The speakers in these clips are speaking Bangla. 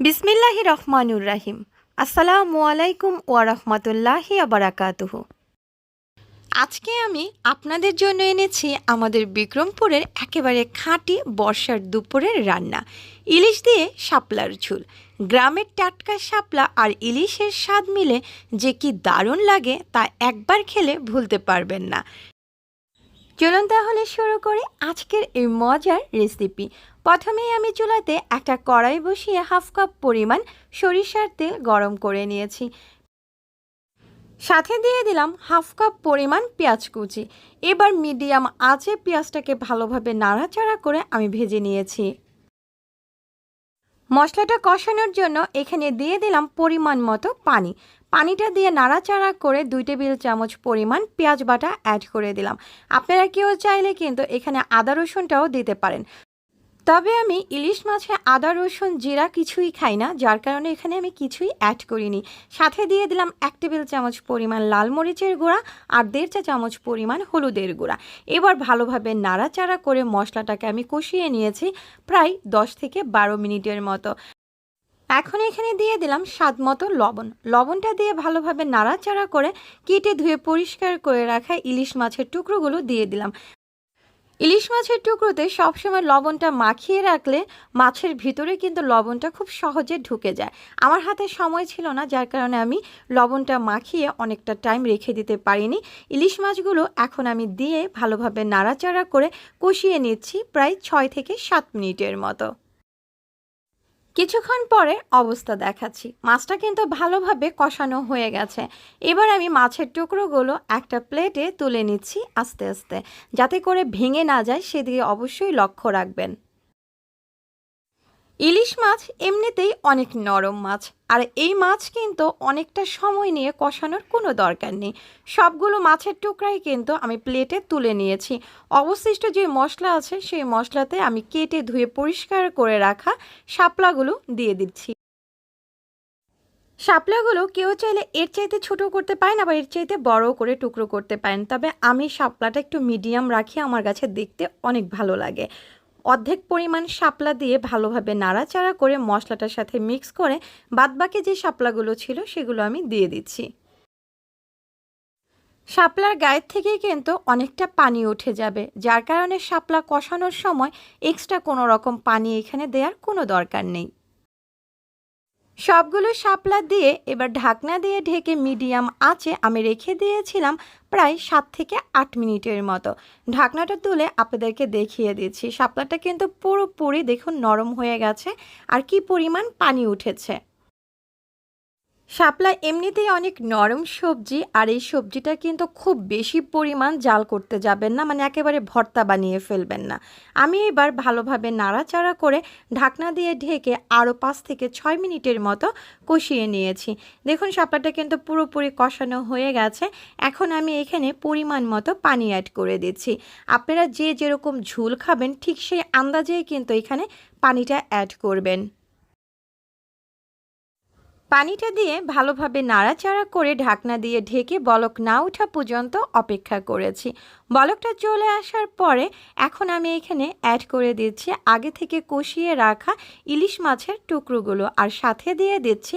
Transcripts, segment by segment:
বিসমিল্লাহি রহমানুর রাহিম। আসসালামু আলাইকুম ওয়া রাহমাতুল্লাহি আজকে আমি আপনাদের জন্য এনেছি আমাদের বিক্রমপুরের একেবারে খাঁটি বর্ষার দুপুরের রান্না। ইলিশ দিয়ে শাপলার ঝুল। গ্রামের টাটকা শাপলা আর ইলিশের স্বাদ মিলে যে কি দারুণ লাগে তা একবার খেলে ভুলতে পারবেন না। চলুন তাহলে শুরু করি আজকের এই মজার রেসিপি প্রথমেই আমি চুলাতে একটা কড়াই বসিয়ে হাফ কাপ পরিমাণ সরিষার তেল গরম করে নিয়েছি। সাথে দিয়ে দিলাম হাফ কাপ পরিমাণ পেঁয়াজ কুচি। এবার মিডিয়াম আঁচে পেঁয়াজটাকে ভালোভাবে নাড়াচাড়া করে আমি ভেজে নিয়েছি। মশলাটা কষানোর জন্য এখানে দিয়ে দিলাম পরিমাণ মতো পানি। পানিটা দিয়ে নাড়াচাড়া করে দুই টেবিল চামচ পরিমাণ পেঁয়াজ বাটা অ্যাড করে দিলাম। আপনারা কেউ চাইলে কিন্তু এখানে আদা রসুনটাও দিতে পারেন। তবে আমি ইলিশ মাছে আদা, রসুন, জিরা কিছুই খাই না, যার কারণে এখানে আমি কিছুই অ্যাড করিনি। সাথে দিয়ে দিলাম এক টেবিল চামচ পরিমাণ লাল মরিচের গুঁড়া আর দেড় চা চামচ পরিমাণ হলুদের গুঁড়া। এবার ভালোভাবে নাড়াচাড়া করে মশলাটাকে আমি কষিয়ে নিয়েছি প্রায় দশ থেকে বারো মিনিটের মতো। এখন এখানে দিয়ে দিলাম স্বাদ মতো লবণ। লবণটা দিয়ে ভালোভাবে নাড়াচাড়া করে কেটে ধুয়ে পরিষ্কার করে রাখা ইলিশ মাছের টুকরোগুলো দিয়ে দিলাম। ইলিশ মাছের টুকরোতে সবসময় লবণটা মাখিয়ে রাখলে মাছের ভিতরে কিন্তু লবণটা খুব সহজে ঢুকে যায়। আমার হাতে সময় ছিল না, যার কারণে আমি লবণটা মাখিয়ে অনেকটা টাইম রেখে দিতে পারিনি। ইলিশ মাছগুলো এখন আমি দিয়ে ভালোভাবে নাড়াচাড়া করে কষিয়ে নিচ্ছি প্রায় ছয় থেকে সাত মিনিটের মতো। কিছুক্ষণ পরে অবস্থা দেখাচ্ছি। মাছটা কিন্তু ভালোভাবে কষানো হয়ে গেছে। এবার আমি মাছের টুকরোগুলো একটা প্লেটে তুলে নিচ্ছি আস্তে আস্তে। যাতে করে ভেঙে না যায়, সেদিকে অবশ্যই লক্ষ্য রাখবেন। ইলিশ মাছ এমনিতেই অনেক নরম মাছ, আর এই মাছ কিন্তু অনেকটা সময় নিয়ে কষানোর কোনো দরকার নেই। সবগুলো মাছের টুকরাই কিন্তু আমি প্লেটে তুলে নিয়েছি। অবশিষ্ট যে মশলা আছে, সেই মশলাতে আমি কেটে ধুয়ে পরিষ্কার করে রাখা শাপলাগুলো দিয়ে দিচ্ছি। শাপলাগুলো কেউ চাইলে এর চাইতে ছোট করতে পারেন, আবার এর চাইতে বড় করে টুকরো করতে পারেন। তবে আমি শাপলাটা একটু মিডিয়াম রাখি, আমার কাছে দেখতে অনেক ভালো লাগে। অর্ধেক পরিমাণ শাপলা দিয়ে ভালোভাবে নাড়াচাড়া করে মশলাটার সাথে মিক্স করে বাদবাকি যে শাপলাগুলো ছিল সেগুলো আমি দিয়ে দিচ্ছি। শাপলার গায়ের থেকেই কিন্তু অনেকটা পানি উঠে যাবে, যার কারণে শাপলা কষানোর সময় এক্সট্রা কোনো রকম পানি এখানে দেওয়ার কোনো দরকার নেই। সবগুলো শাপলা দিয়ে, এবার ঢাকনা দিয়ে ঢেকে মিডিয়াম আছে আমি রেখে দিয়েছিলাম প্রায় সাত থেকে আট মিনিটের মতো। ঢাকনাটা তুলে আপনাদেরকে দেখিয়ে দিচ্ছি। শাপলাটা কিন্তু পুরোপুরি দেখুন নরম হয়ে গেছে। আর কি পরিমাণ পানি উঠেছে। শাপলা এমনিতেই অনেক নরম সবজি, আর এই সবজিটা কিন্তু খুব বেশি পরিমাণ জাল করতে যাবেন না মানে একেবারে ভর্তা বানিয়ে ফেলবেন না। আমি এবার ভালোভাবে নাড়াচাড়া করে ঢাকনা দিয়ে ঢেকে আরও পাঁচ থেকে ছয় মিনিটের মতো কষিয়ে নিয়েছি। দেখুন, শাপলাটা কিন্তু পুরোপুরি কষানো হয়ে গেছে। এখন আমি এখানে পরিমাণ মতো পানি অ্যাড করে দিচ্ছি। আপনারা যে যেরকম ঝুল খাবেন, ঠিক সেই আন্দাজেই কিন্তু এখানে পানিটা অ্যাড করবেন। পানিটা দিয়ে ভালোভাবে নাড়াচাড়া করে ঢাকনা দিয়ে ঢেকে বলক না ওঠা পর্যন্ত অপেক্ষা করেছি। বলকটা চলে আসার পরে এখন আমি এখানে অ্যাড করে দিচ্ছি আগে থেকে কষিয়ে রাখা ইলিশ মাছের টুকরোগুলো আর সাথে দিয়ে দিচ্ছি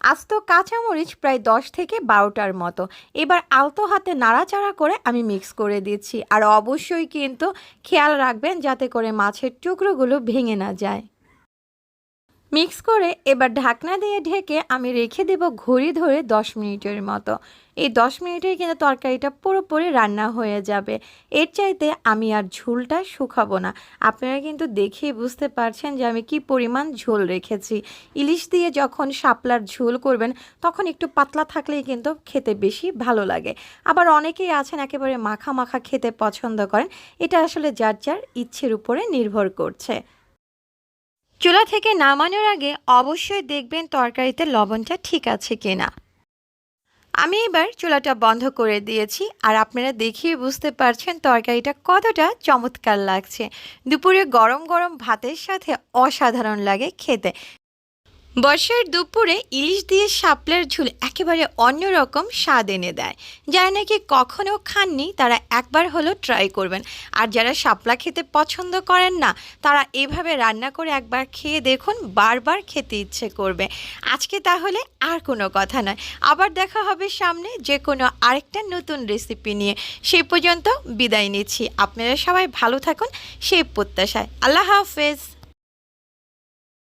আস্ত কাঁচামরিচ প্রায় দশ থেকে বারোটার মতো। এবার আলতো হাতে নাড়াচাড়া করে আমি মিক্স করে দিচ্ছি। আর অবশ্যই কিন্তু খেয়াল রাখবেন যাতে করে মাছের টুকরোগুলো ভেঙে না যায়। মিক্স করে এবার ঢাকনা দিয়ে ঢেকে আমি রেখে দেব ঘড়ি ধরে দশ মিনিটের মতো। এই দশ মিনিটেই কিন্তু তরকারিটা পুরোপুরি রান্না হয়ে যাবে। এর চাইতে আমি আর ঝোলটা শুকাবো না। আপনারা কিন্তু দেখেই বুঝতে পারছেন যে আমি কি পরিমাণ ঝোল রেখেছি। ইলিশ দিয়ে যখন শাপলার ঝোল করবেন, তখন একটু পাতলা থাকলেই কিন্তু খেতে বেশি ভালো লাগে। আবার অনেকেই আছেন একেবারে মাখা মাখা খেতে পছন্দ করেন। এটা আসলে যার যার ইচ্ছের উপরে নির্ভর করছে। চুলা থেকে নামানোর আগে অবশ্যই দেখবেন তরকারিতে লবণটা ঠিক আছে কিনা। আমি এবার চুলাটা বন্ধ করে দিয়েছি আর আপনারা দেখিয়ে বুঝতে পারছেন তরকারিটা কতটা চমৎকার লাগছে। দুপুরে গরম গরম ভাতের সাথে অসাধারণ লাগে খেতে। বর্ষার দুপুরে ইলিশ দিয়ে শাপলার ঝুল একেবারে অন্যরকম স্বাদ এনে দেয়। যারা নাকি কখনো খাননি, তারা একবার হলো ট্রাই করবেন। আর যারা শাপলা খেতে পছন্দ করেন না, তারা এভাবে রান্না করে একবার খেয়ে দেখুন, বারবার খেতে ইচ্ছে করবে। আজকে তাহলে আর কোনো কথা নয়। আবার দেখা হবে সামনে যে কোনো আরেকটা নতুন রেসিপি নিয়ে। সেই পর্যন্ত বিদায় নিচ্ছি। আপনারা সবাই ভালো থাকুন, সেই প্রত্যাশায়। আল্লাহ হাফেজ।